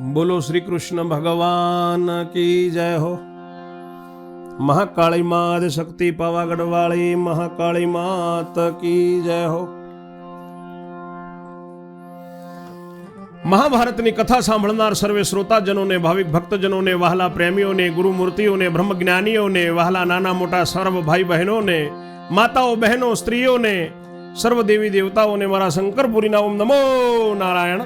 બોલો શ્રી કૃષ્ણ ભગવાન કી જય હો. મહાકાળી માત શક્તિ પાવાગઢ વાળી મહાકાળી માત કી જય હો. મહાભારતની કથા સાંભળનાર સર્વે શ્રોતાજનોને, ભાવિક ભક્તજનોને, વહાલા પ્રેમીઓને, ગુરુમૂર્તિઓને, બ્રહ્મજ્ઞાનીઓને, વહાલા નાના મોટા સર્વ ભાઈ બહેનોને, માતાઓ બહેનો, સ્ત્રીઓને, સર્વ દેવી દેવતાઓને મારા શંકરપુરીના ઓમ નમો નારાયણ.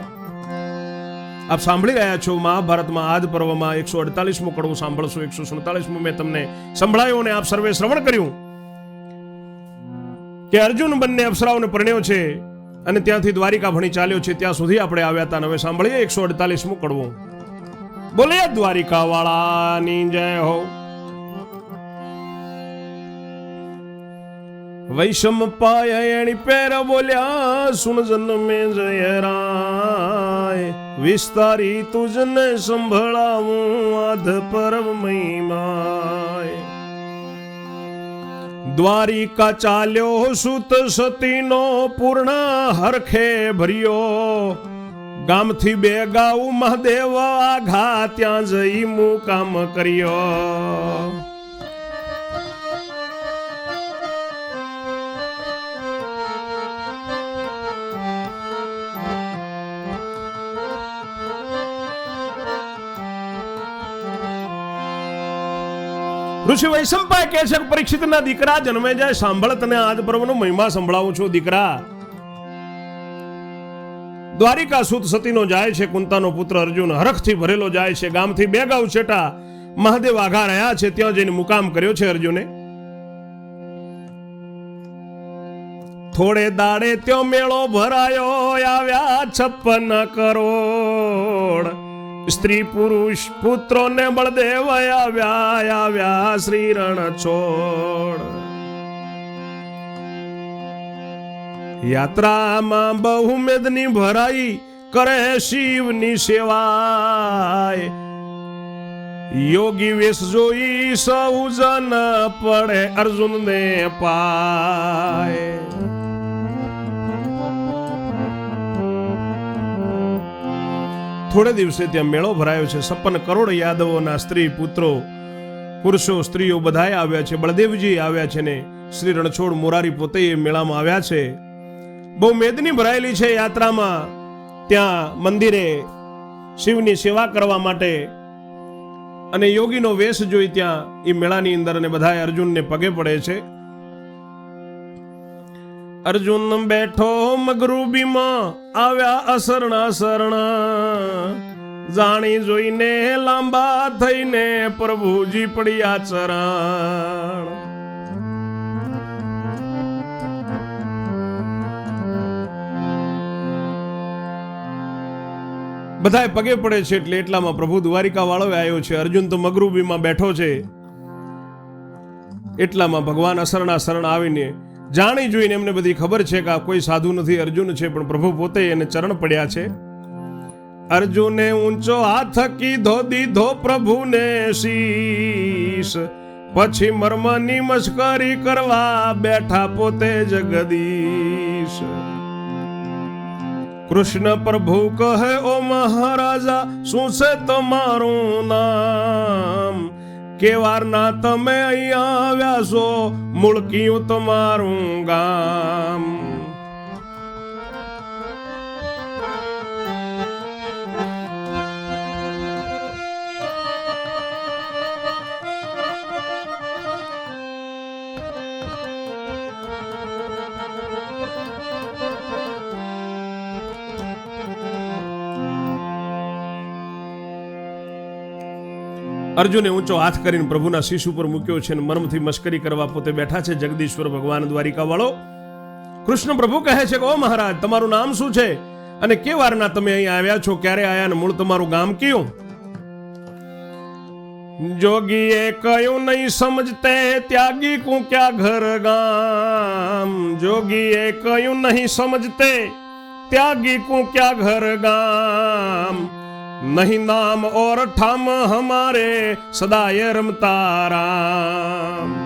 આપ સાંભળી રહ્યા છો મહાભારતમાં આદ પર્વમાં એકસો અડતાલીસમો કડવો સાંભળશો, એકસો સુડતાલીસમો મેં તમને સંભળાયું અને આપ સર્વે શ્રવણ કર્યું. કે અર્જુન બંને અપ્સરાઓને પરણ્યો છે અને ત્યાંથી દ્વારિકા ભણી ચાલ્યો છે, ત્યાં સુધી આપણે આવ્યા હતા હવે સાંભળીએ એકસો અડતાલીસમો કડવો બોલે દ્વારિકા વાળાની જય હો. વૈષમ પાય એણી પેર બોલ્યા, સુન જન્મે જય રાય. વિસ્તારી તુજને સંભળાવું આધ પરમ મહિમાય. દ્વારિકા ચાલ્યો સુત સતીનો પૂર્ણ હરખે ભર્યો. ગામથી બે ગાઉ મહાદેવ આઘા ત્યાં જઈ મુકામ કર્યો. ઋષિ વૈશંપાય કહે છે પરીક્ષિતના દીકરા જન્મે જાય, સાંભળ, તને આજ પર્વનો મહિમા સંભળાવું છું, દીકરા. દ્વારિકા સુત સતીનો જાય છે, કુંતાનો પુત્ર અર્જુન હરખથી ભરેલો જાય છે, ગામથી બે ગાઉ છેટા મહાદેવ આઘા રહ્યા છે, ત્યાં જઈને મુકામ કર્યો છે અર્જુને. થોડે દાડે ત્યો મેળો ભરાયો, આવ્યા છપ્પન કરોડ. સ્ત્રી પુરુષ પુત્રો ને બળદેવ આવ્યા આવ્યા શ્રી રણ છોડ. યાત્રામાં બહુ મેદની ભરાઈ કરે શિવની સેવાય. યોગી વેશ જોઈ સૌ જન પડે અર્જુન ને પાય. થોડે દિવસે ત્યાં મેળો ભરાયો છે. છપ્પન કરોડ યાદવોના સ્ત્રી, પુત્રો, પુરુષો, સ્ત્રીઓ બધાએ આવ્યા છે. બળદેવજી આવ્યા છે ને શ્રી રણછોડ મોરારી પોતે એ મેળામાં આવ્યા છે. બહુ મેદની ભરાયેલી છે યાત્રામાં. ત્યાં મંદિરે શિવની સેવા કરવા માટે અને યોગીનો વેશ જોઈ ત્યાં એ મેળાની અંદર અને બધાએ અર્જુનને પગે પડે છે. અર્જુન બેઠો મગરૂબીમાં, આવ્યા અસરણા શરણા. જાણી જોઈને લાંબા થઈને પ્રભુજી પડ્યા ચરણ. બધાએ પગે પડે છે એટલે એટલામાં પ્રભુ દ્વારિકા વાળો આવ્યો છે. અર્જુન તો મગરૂબીમાં બેઠો છે. એટલામાં ભગવાન અસરણા શરણ આવીને જાણી જોઈને એમને બધી ખબર છે કે આ કોઈ સાધુ નથી, અર્જુન છે, પણ પ્રભુ પોતે એને ચરણ પડ્યા છે. અર્જુને ઊંચો હાથ કીધો દીધો પ્રભુને શીશ. પછી મર્મની મસ્કરી કરવા બેઠા પોતે જગદીશ કૃષ્ણ પ્રભુ કહે, ઓ મહારાજા, શું છે તમારું નામ? કેવારના તમે અહીંયા આવ્યા છો મુળકિયું તમારું ગામ. અર્જુને ઊંચો હાથ કરીને પ્રભુના શીશ ઉપર મૂક્યો છે અને મર્મથી મશ્કરી કરવા પોતે બેઠા છે. જગદીશ્વર ભગવાન દ્વારિકા વાળો. કૃષ્ણ પ્રભુ કહે છે કે, ઓ મહારાજ, તમારું નામ શું છે? અને કે વારના તમે અહીં આવ્યા છો? ક્યારે આયા અને મૂળ તમારું ગામ કયું? જોગીએ કયું નહીં સમજતે ત્યાગી કું ક્યાં ઘર ગામ? જોગીએ કયું નહીં સમજતે ત્યાગી કું ક્યાં ઘર ગામ? નહીં નામ ઓર ઠમ હમારે સદાય રમતા રામ.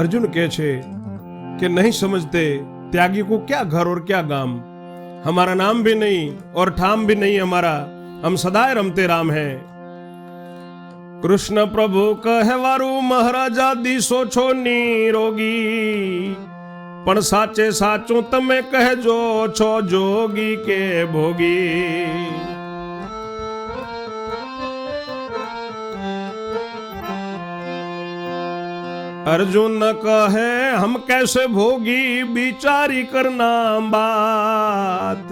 अर्जुन कहे छे कि नहीं समझते त्यागी को क्या घर और क्या गाम हमारा नाम भी नहीं और ठाम भी नहीं हमारा हम सदाए रमते राम है કૃષ્ણ પ્રભુ કહેવારું મહારાજા દિશો છો નિરોગી પણ સાચે સાચું તમે કહેજો છો જોગી કે ભોગી अर्जुन कहे, हम कैसे भोगी? विचारी करना बात।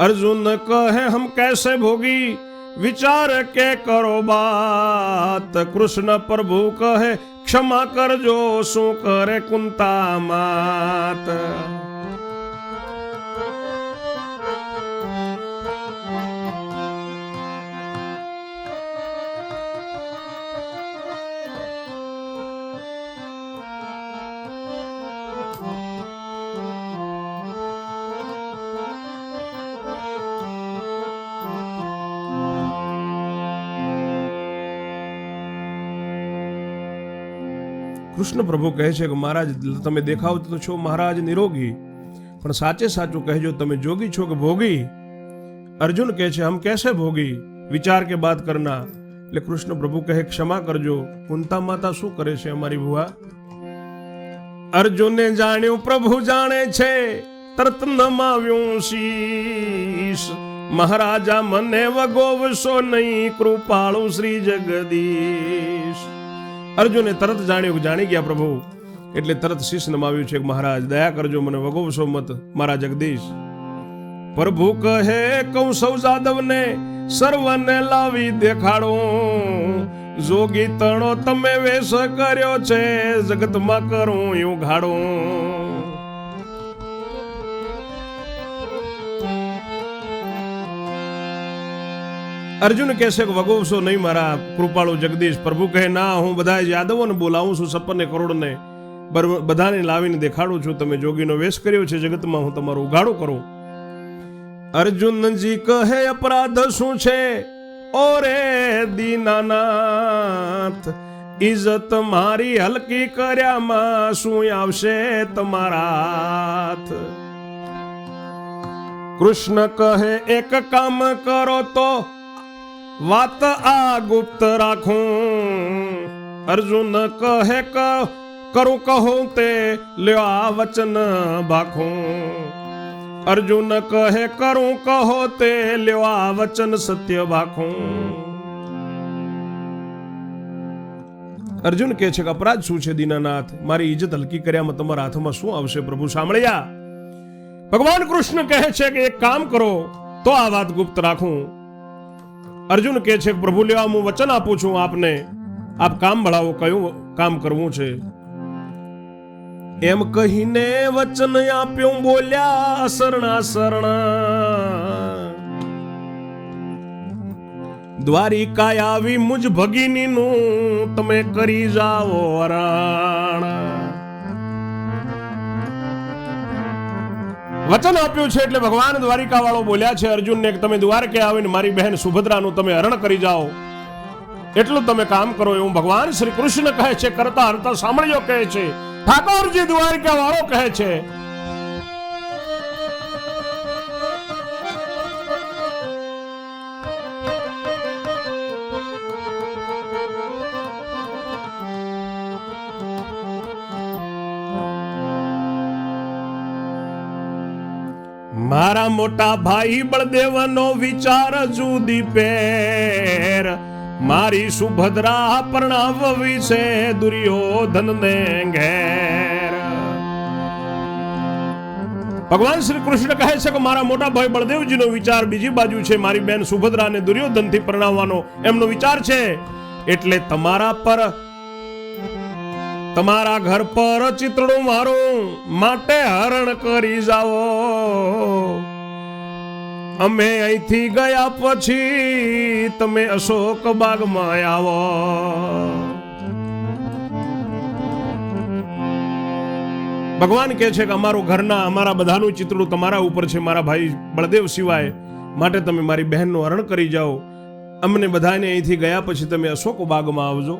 अर्जुन कहे, हम कैसे भोगी? विचार के करो बात। कृष्ण प्रभु कहे, क्षमा कर जो सो करे कुंता मात। કૃષ્ણ પ્રભુ કહે છે કે મહારાજ, તમે દેખાવ છો મહારાજ નિરોગી, પણ સાચે સાચું કહેજો, તમે જોગી છો કે ભોગી? અર્જુન કહે છે, હમ કેસે ભોગી? વિચાર કે બાત કરના. એટલે કૃષ્ણ પ્રભુ કહે, ક્ષમા કરજો, કુંતા માતા શું કરે છે અમારી ભુવા? અર્જુને જાણ્યું, પ્રભુ જાણે છે તરત નમાવ્યું શીશ. મહારાજા મને વગોવશો નહીં, કૃપાળુ શ્રી જગદીશ. અર્જુને તરત જાણ્યું કે જાણી ગયા પ્રભુ. એટલે તરત શીશ નમાવ્યું છે મહારાજ, દયા કરજો, મને વગોવશો મત, મારા જગદીશ. પ્રભુ કહે કઉ સૌ જાદવને સર્વને લાવી દેખાડો. જોગી તણો તમે વેશ કર્યો છે, જગતમાં કરું એવું ઘાડો. અર્જુન કહેશે કે વગોવશો નહીં મારા કૃપાળુ જગદીશ. પ્રભુ કહે, ના, હું બધા યાદવોને બોલાવું છું સપનને કરોડને. બધાને લાવીને દેખાડું છું. તમે જોગીનો વેશ કર્યો છે જગતમાં, હું તમારો ઉઘાડો કરું. અર્જુનજી કહે, અપરાધ શું છે? ઓરે દીનાનાથ ઇજ્જત મારી હલકી કર્યામાં શું આવશે તમારા કૃષ્ણ કહે, એક કામ કરો તો વાત આ ગુપ્ત રાખું. અર્જુન કહે કરું કહું તે લ્યો આ વચન ભાખું અર્જુન કહે, કરું કહો તે લ્યો આ વચન સત્ય ભાખું અર્જુન કહે છે કે અપરાધ શું છે દીનાનાથ? મારી ઇજ્જત હલકી કર્યામાં તમારા હાથમાં શું આવશે પ્રભુ સાંભળ્યા? ભગવાન કૃષ્ણ કહે છે કે એક કામ કરો, તો આ વાત ગુપ્ત રાખું. અર્જુન કહે છે, પ્રભુ લેવા હું વચન આપું છું આપને. આપ કામ ભળાવો કયું કામ કરવું છે? એમ કહીને વચન આપ્યું, બોલ્યા શરણા શરણા દ્વારિકા આવી મુજ ભગીનીનું તમે કરી જાઓ હરાણા વચન આપ્યું છે એટલે ભગવાન દ્વારિકા વાળો બોલ્યા છે, અર્જુનને કે તમે દ્વારકે આવીને મારી બહેન સુભદ્રાનું તમે હરણ કરી જાઓ. એટલું તમે કામ કરો એવું ભગવાન શ્રી કૃષ્ણ કહે છે, કરતા હરતા સાંભળ્યો કહે છે. ઠાકોરજી દ્વારકા વાળો કહે છે મારા મોટા ભાઈ બળદેવનો વિચાર જુદી પેર. મારી સુભદ્રા પરણાવવી છે દુર્યોધન ને ઘેર. ભગવાન શ્રી કૃષ્ણ કહે છે કે મારા મોટા ભાઈ બળદેવજીનો વિચાર બીજી બાજુ છે. મારી બેન સુભદ્રાને દુર્યોધનથી પરણાવવાનો એમનો વિચાર છે. એટલે તમારા પર તમારા ઘર પર ચિતડું મારું, માટે હરણ કરી જાઓ. અમે અહીંથી ગયા પછી તમે અશોક બાગમાં આવો. ભગવાન કહે છે કે અમારું ઘરના, અમારા બધાનું ચિત્રું તમારા ઉપર છે, મારા ભાઈ બળદેવ સિવાય. માટે તમે મારી બહેનનું હરણ કરી જાઓ. અમને બધાને અહીંથી ગયા પછી તમે અશોક બાગમાં આવજો.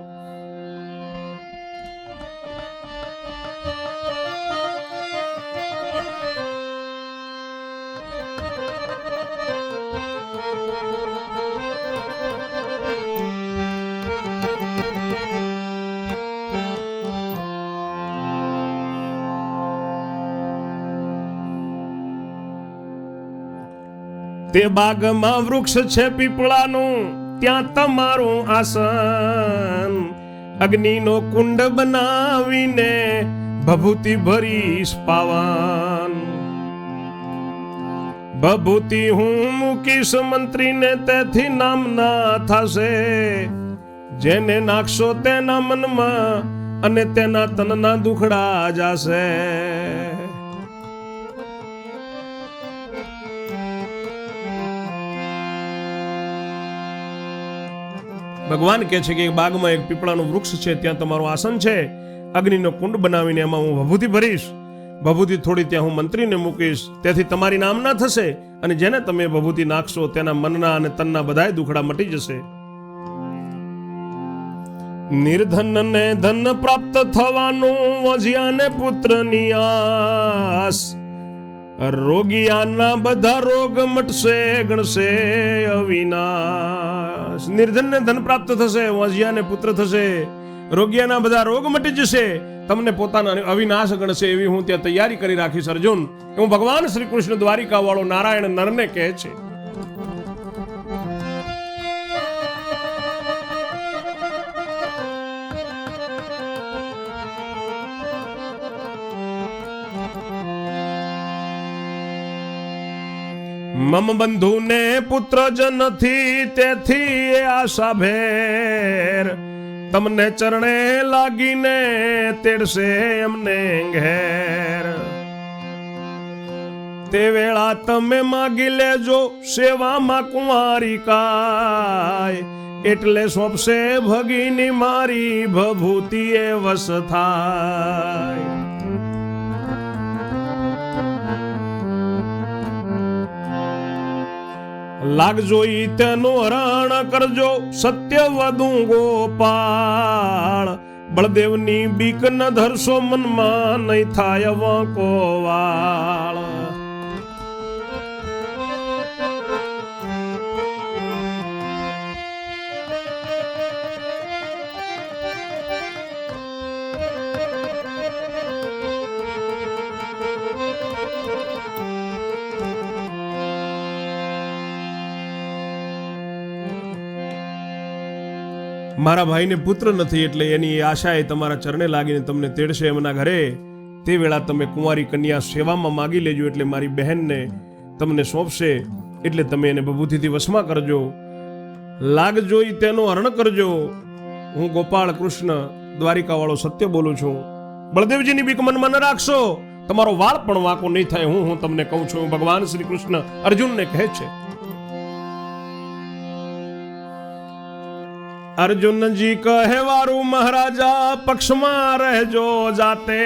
તે બાગમાં વૃક્ષ છે પીપળાનું, ત્યાં તમારું આસન. અગ્નિનો કુંડ બનાવીને ભભૂતિ ભરીશ પાવન. ભભૂતિ હું મૂકીશ મંત્રીને, તેથી નામના થશે. જેને નાખશો તેના મનમાં અને તેના તનના દુખડા જાશે. ભગવાન કહે છે કે એક બાગમાં એક પીપળાનું વૃક્ષ છે, ત્યાં તમારું આસન છે. અગ્નિનો કુંડ બનાવીને એમાં હું ભભૂતિ ભરીશ. ભભૂતિ થોડી ત્યાં હું મંત્રીને મૂકીશ. તેથી તમારી નામના થશે અને જેને તમે ભભૂતિ નાખશો તેના મનના અને તનના બધાય દુખડા મટી જશે. નિર્ધનને ધન પ્રાપ્ત થવાનું વજ્યાને પુત્રની આસ. રોગિયાના બધા રોગ મટશે, ગણશે, અવિનાશ. નિર્ધનને ધન પ્રાપ્ત થશે, વજ્યાને પુત્ર થશે. રોગિયાના બધા રોગ મટી જશે, તમને પોતાના અવિનાશ ગણશે એવી હું ત્યાં તૈયારી કરી રાખીશ, અર્જુન. હું ભગવાન શ્રી કૃષ્ણ દ્વારિકા વાળો નારાયણ નરને કહે છે. મમ બંધુને પુત્ર જ નથી તેથી આશા ભેર તમને ચરણે લાગીને તેડશે એમને ઘેર. તે વેળા તમે માગી લેજો સેવામાં કુંવારી કાય. એટલે સોંપશે ભગીની મારી ભભૂતિએ વસ થાય. લાગજો ઈ તેનું હરણ કરજો સત્ય વધુ ગોપાળ. બળદેવની બીક ન ધરશો મનમાં, નહીં થાય વંકો વાળ. મારા ભાઈને પુત્ર નથી એટલે એની એ આશાએ તમારા ચરણે લાગીને તમને તેડશે એમના ઘરે. તે વેળા તમે કુંવારી કન્યા સેવામાં માગી લેજો એટલે મારી બહેનને તમને સોંપશે. એટલે તમે એને બબૂથીથી વશમાં કરજો. લાગજો ઈ તેનો હરણ કરજો. હું ગોપાળ કૃષ્ણ, દ્વારિકાવાળો સત્ય બોલું છું. બળદેવજીની બીક મનમાં ન રાખશો. તમારો વાળ પણ વાંકો નહીં થાય. હું હું તમને કહું છું. ભગવાન શ્રી કૃષ્ણ અર્જુનને કહે છે. અર્જુનજી કહે વારું મહારાજા, પક્ષમાં રહેજો, જાતે.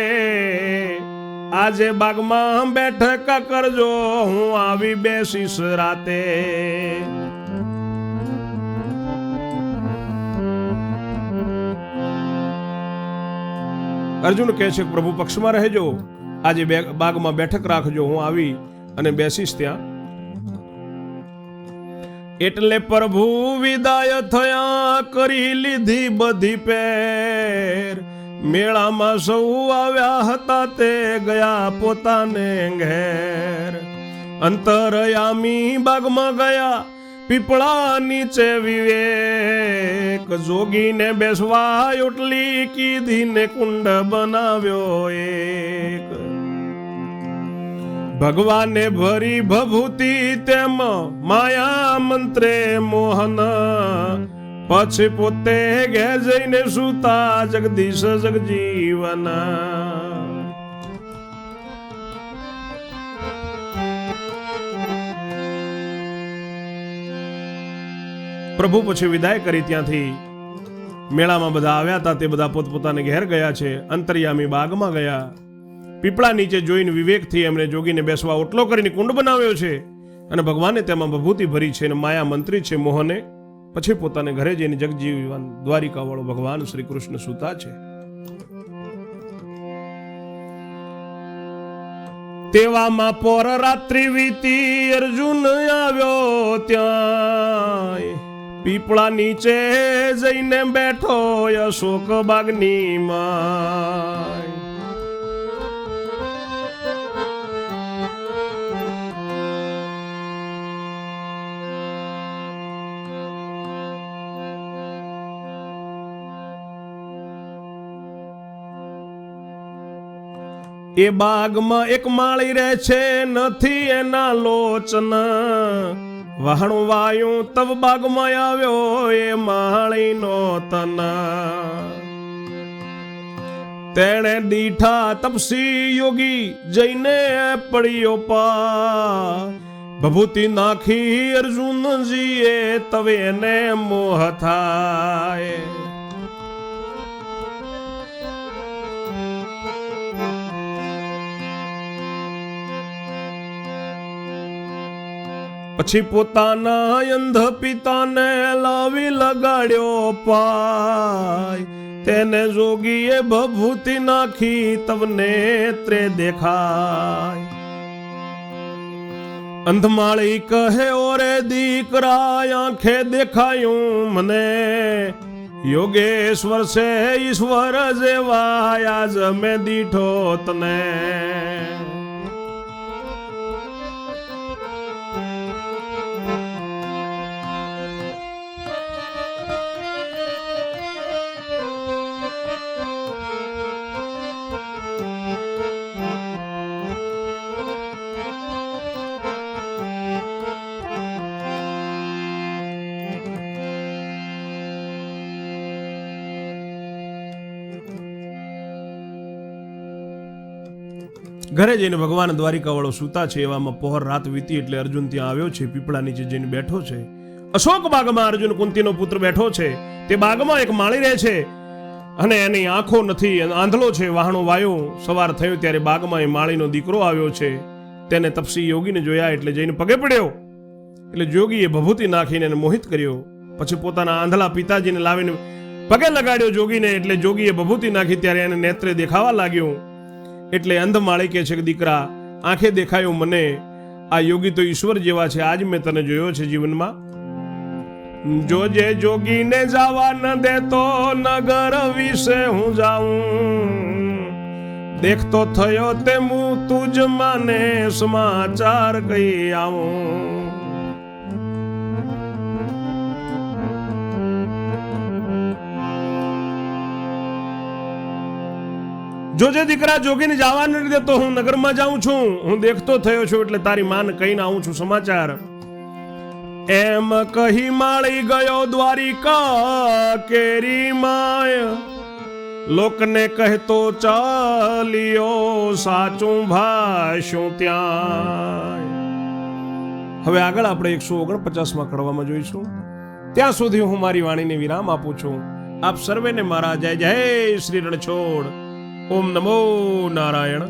આજે બાગમાં બેઠક કરજો, હું આવી બેસીશ રાતે. અર્જુન કહે છે, પ્રભુ, પક્ષમાં રહેજો. આજે બાગમાં બેઠક રાખજો, હું આવી અને બેસીશ ત્યાં. એટલે પ્રભુ વિદાય થયા, કરી લીધી બધી પેર. મેળામાં સૌ આવ્યા હતા, તે ગયા પોતાને ઘેર. અંતરયામી બાગમાં ગયા, પીપળા નીચે વિવેક. જોગીને બેસવા, ઓટલી કીધીને કુંડ બનાવ્યો એક. ભગવાને ભરી ભભૂતિ તેમ માયા મંત્રે મોહન. પછી પોતે ઘે જઈને સુતા જગદીશ જગજીવન. પ્રભુ પછી વિદાય કરી ત્યાંથી. મેળામાં બધા આવ્યા હતા, તે બધા પોતપોતાને ઘેર ગયા છે, અંતર્યામી બાગમાં ગયા. પીપળા નીચે જોઈને વિવેકથી એમણે જોગીને બેસવા ઓટલો કરીને કુંડ બનાવ્યો છે. અને ભગવાને તેમાં ભભૂતિ ભરી છે અને માયા મંત્રી છે મોહને. પછી પોતાને ઘરે જઈને જગજીવન દ્વારિકા વાળો ભગવાન શ્રી કૃષ્ણ સુતા છે. તેવામાં પોર રાત્રિ વીતી અર્જુન આવ્યો ત્યાં પીપળા નીચે જઈને બેઠો અશોક બાગની માં એ બાગમાં એક માળી રહે છે, નથી એના લોચન. વહાણું વાયું, તવ બાગમાં આવ્યો એ માળીનો તન. તેણે દીઠા તપસી યોગી જઈને પડ્યો પા ભભૂતિ નાખી અર્જુનજીએ તવે એને મોહ થાય. પછી પોતાના અંધ પિતાને લાવી લગાડ્યો પાય. તેને જોગીએ ભભૂતિ નાખી તમને ત્રે દેખાય. અંધમાળી કહે, ઓરે દીકરા આંખે દેખાયું મને. યોગેશ્વર છે ઈશ્વર જેવા, આજ મેં દીઠો તને. ઘરે જઈને ભગવાન દ્વારિકાવાળો સૂતા છે, એવામાં પહોર રાત વીતી એટલે અર્જુન ત્યાં આવ્યો છે, પીપળા નીચે જઈને બેઠો છે. અશોક બાગમાં અર્જુન કુંતીનો પુત્ર બેઠો છે, તે બાગમાં એક માળી રહે છે અને એની આંખો નથી આંધળો છે, વાહણો વાયો. સવાર થયો ત્યારે બાગમાં એ માળીનો દીકરો આવ્યો છે. તેને તપસી યોગીને જોયા એટલે જઈને પગે પડ્યો. એટલે જોગીએ ભભૂતિ નાખીને એને મોહિત કર્યો. પછી પોતાના આંધળા પિતાજીને લાવીને પગે લગાડ્યો જોગીને, એટલે જોગીએ ભભૂતિ નાખી ત્યારે એને નેત્રે દેખાવા લાગ્યું. એટલે અંધ માળી કે છે કે, દીકરા, આંખે દેખાયો મને. આ યોગી તો ઈશ્વર જેવા છે. આજ મેં તને જોયો છે જીવનમાં. જોજે જોગીને જવા ન દેતો નગર વિશે હું જાઉં. દેખતો થયો તે હું તુજ માને સમાચાર કહી આવું. જોજે દીકરા જોગીને જવા નથી દેતો હું નગરમાં જાઉં છું. હું દેખતો થયો છું એટલે તારી માન કહીને આવું છું સમાચાર. એમ કહી માળી ગયો દ્વારિકા કેરી માય. લોકને કહેતો ચાલ્યો, સાચું ભાષું ત્યાં હવે આગળ આપણે એકસો ઓગણપચાસમાં કડવામાં જોઈશું. ત્યાં સુધી હું મારી વાણીને વિરામ આપું છું. આપ સર્વેને મારા જય જય શ્રી રણછોડ. ઓમ નમો નારાયણ.